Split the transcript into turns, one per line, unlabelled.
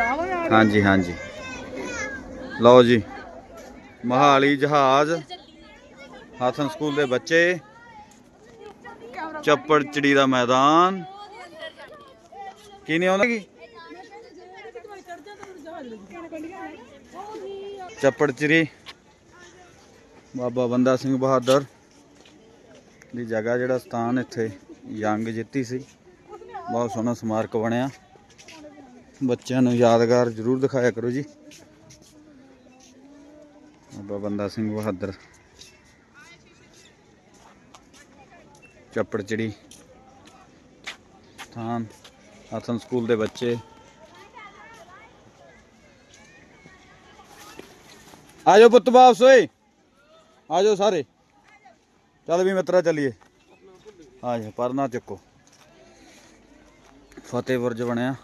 ਹਾਂਜੀ ਹਾਂਜੀ। ਲਓ ਜੀ ਮਹਾਲੀ ਜਹਾਜ਼ ਹਾਥਨ ਸਕੂਲ ਦੇ ਬੱਚੇ ਚੱਪੜ ਚਿੜੀ ਦਾ ਮੈਦਾਨ। ਕੀ ਨਹੀਂ ਆਉਂਦਾ? ਕੀ ਚੱਪੜ ਚਿੜੀ। ਬਾਬਾ ਬੰਦਾ ਸਿੰਘ ਬਹਾਦਰ ਦੀ ਜਗ੍ਹਾ ਜਿਹੜਾ ਸਥਾਨ ਇੱਥੇ ਜੰਗ ਜਿੱਤੀ ਸੀ। ਬਹੁਤ ਸੋਹਣਾ ਸਮਾਰਕ ਬਣਿਆ। ਬੱਚਿਆਂ ਨੂੰ ਯਾਦਗਾਰ ਜ਼ਰੂਰ ਦਿਖਾਇਆ ਕਰੋ ਜੀ। ਬਾਬਾ ਬੰਦਾ ਸਿੰਘ ਬਹਾਦਰ। ਚੱਪੜ ਚਿੜੀ। ਸਥਾਨ, ਹਾਥਨ ਸਕੂਲ ਦੇ ਬੱਚੇ। ਆਜੋ ਪੁੱਤ ਵਾਪਸ ਓਏ। ਆਜੋ ਸਾਰੇ। ਚੱਲ ਵੀ ਮਿੱਤਰਾ ਚੱਲੀਏ। ਆਜੋ, ਪਰਨਾ ਚੱਕੋ। ਫਤਿਹ ਬੁਰਜ ਬਣਿਆ।